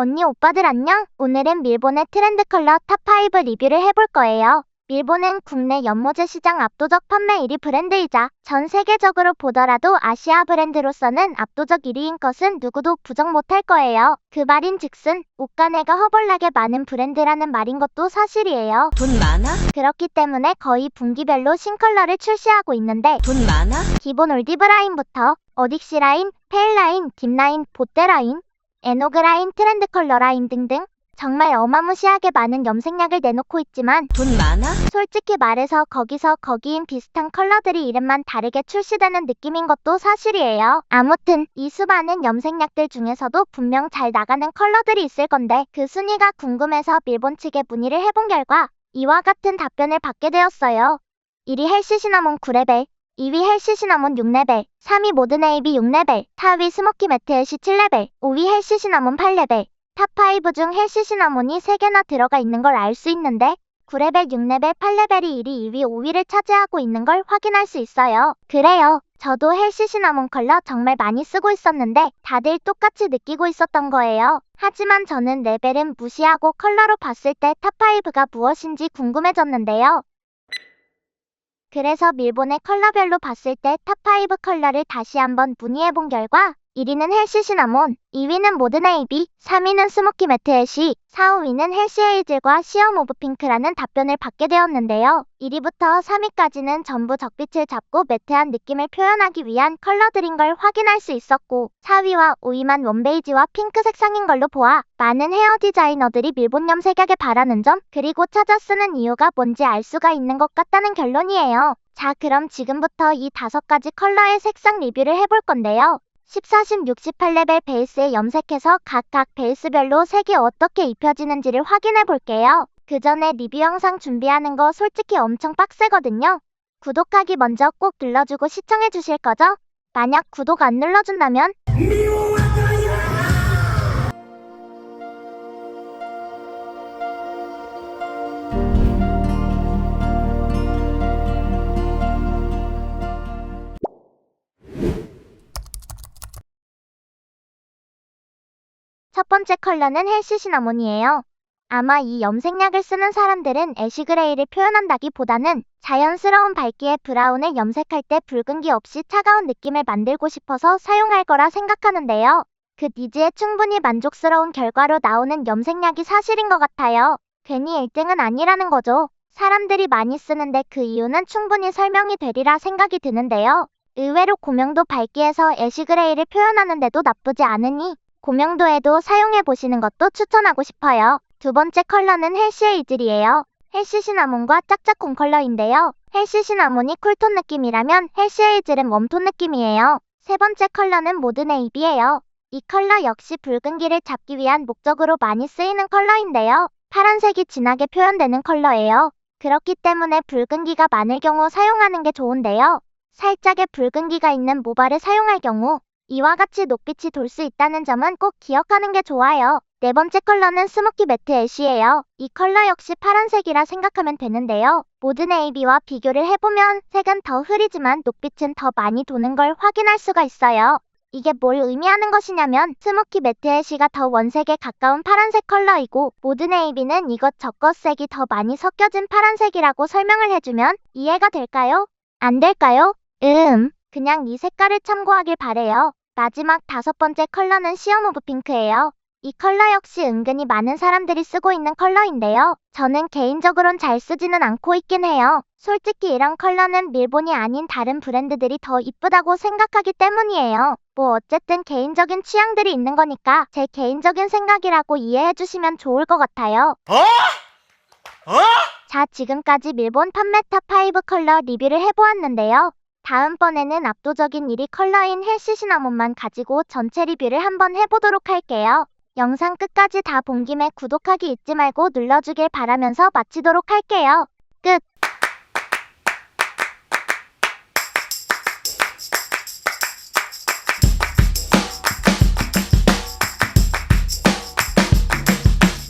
언니 오빠들 안녕? 오늘은 밀본의 트렌드 컬러 탑5 리뷰를 해볼 거예요. 밀본은 국내 연모제 시장 압도적 판매 1위 브랜드이자 전 세계적으로 보더라도 아시아 브랜드로서는 압도적 1위인 것은 누구도 부정 못할 거예요. 그 말인 즉슨 옷가네가 허벌나게 많은 브랜드라는 말인 것도 사실이에요. 돈 많아? 그렇기 때문에 거의 분기별로 신컬러를 출시하고 있는데 돈 많아? 기본 올디브 라인부터 어딕시 라인, 페일 라인, 딥 라인, 보떼 라인, 에노그 라인, 트렌드 컬러 라인 등등 정말 어마무시하게 많은 염색약을 내놓고 있지만 돈 많아? 솔직히 말해서 거기서 거기인 비슷한 컬러들이 이름만 다르게 출시되는 느낌인 것도 사실이에요. 아무튼 이 수많은 염색약들 중에서도 분명 잘 나가는 컬러들이 있을 건데 그 순위가 궁금해서 일본 측에 문의를 해본 결과 이와 같은 답변을 받게 되었어요. 1위 헬시 시나몬 9레벨, 2위 헬시 시나몬 6레벨, 3위 모든 에이비 6레벨, 4위 스모키 매트 헬시 7레벨, 5위 헬시 시나몬 8레벨. 탑5 중 헬시 시나몬이 3개나 들어가 있는 걸 알 수 있는데 9레벨, 6레벨, 8레벨이 1위, 2위, 5위를 차지하고 있는 걸 확인할 수 있어요. 그래요. 저도 헬시 시나몬 컬러 정말 많이 쓰고 있었는데 다들 똑같이 느끼고 있었던 거예요. 하지만 저는 레벨은 무시하고 컬러로 봤을 때 탑5가 무엇인지 궁금해졌는데요. 그래서 밀본의 컬러별로 봤을 때 탑5 컬러를 다시 한번 문의해본 결과 1위는 헬시 시나몬, 2위는 모든 에이비, 3위는 스모키 매트 애쉬, 4, 5위는 헬시 헤이즐과 시어 오브 핑크라는 답변을 받게 되었는데요. 1위부터 3위까지는 전부 적빛을 잡고 매트한 느낌을 표현하기 위한 컬러들인 걸 확인할 수 있었고 4위와 5위만 웜베이지와 핑크 색 상인 걸로 보아 많은 헤어 디자이너들이 밀본 염 색약에 바라는 점 그리고 찾아 쓰는 이유가 뭔지 알 수가 있는 것 같다는 결론이에요. 자 그럼 지금부터 이 다섯 가지 컬러의 색상 리뷰를 해볼 건데요. 14, 16, 18레벨 베이스에 염색해서 각각 베이스별로 색이 어떻게 입혀지는지를 확인해 볼게요. 그 전에 리뷰 영상 준비하는 거 솔직히 엄청 빡세거든요. 구독하기 먼저 꼭 눌러주고 시청해 주실 거죠? 만약 구독 안 눌러준다면 첫 번째 컬러는 헬시 시나몬이에요. 아마 이 염색약을 쓰는 사람들은 애쉬그레이를 표현한다기보다는 자연스러운 밝기의 브라운을 염색할 때 붉은기 없이 차가운 느낌을 만들고 싶어서 사용할 거라 생각하는데요. 그 니즈에 충분히 만족스러운 결과로 나오는 염색약이 사실인 것 같아요. 괜히 1등은 아니라는 거죠. 사람들이 많이 쓰는데 그 이유는 충분히 설명이 되리라 생각이 드는데요. 의외로 고명도 밝기에서 애쉬그레이를 표현하는데도 나쁘지 않으니 고명도에도 사용해 보시는 것도 추천하고 싶어요. 두 번째 컬러는 헬시 이즐이에요. 헬시 시나몬과 짝짝꿍 컬러인데요. 헬시 시나몬이 쿨톤 느낌이라면 헬시 이즐은 웜톤 느낌이에요. 세 번째 컬러는 모든 에이비예요. 이 컬러 역시 붉은기를 잡기 위한 목적으로 많이 쓰이는 컬러인데요. 파란색이 진하게 표현되는 컬러예요. 그렇기 때문에 붉은기가 많을 경우 사용하는 게 좋은데요. 살짝의 붉은기가 있는 모발을 사용할 경우 이와 같이 녹빛이 돌 수 있다는 점은 꼭 기억하는 게 좋아요. 네 번째 컬러는 스모키 매트 애쉬예요. 이 컬러 역시 파란색이라 생각하면 되는데요. 모든 AB와 비교를 해보면 색은 더 흐리지만 녹빛은 더 많이 도는 걸 확인할 수가 있어요. 이게 뭘 의미하는 것이냐면 스모키 매트 애쉬가 더 원색에 가까운 파란색 컬러이고 모든 AB는 이것 저것 색이 더 많이 섞여진 파란색이라고 설명을 해주면 이해가 될까요? 안 될까요? 음, 그냥 이 색깔을 참고하길 바래요. 마지막 다섯 번째 컬러는 시어 오브 핑크예요. 이 컬러 역시 은근히 많은 사람들이 쓰고 있는 컬러인데요. 저는 개인적으론 잘 쓰지는 않고 있긴 해요. 솔직히 이런 컬러는 밀본이 아닌 다른 브랜드들이 더 이쁘다고 생각하기 때문이에요. 뭐 어쨌든 개인적인 취향들이 있는 거니까 제 개인적인 생각이라고 이해해 주시면 좋을 것 같아요. 자, 지금까지 밀본 판매 탑5 컬러 리뷰를 해보았는데요. 다음번에는 압도적인 1위 컬러인 헬시 시나몬만 가지고 전체 리뷰를 한번 해보도록 할게요. 영상 끝까지 다 본 김에 구독하기 잊지 말고 눌러주길 바라면서 마치도록 할게요.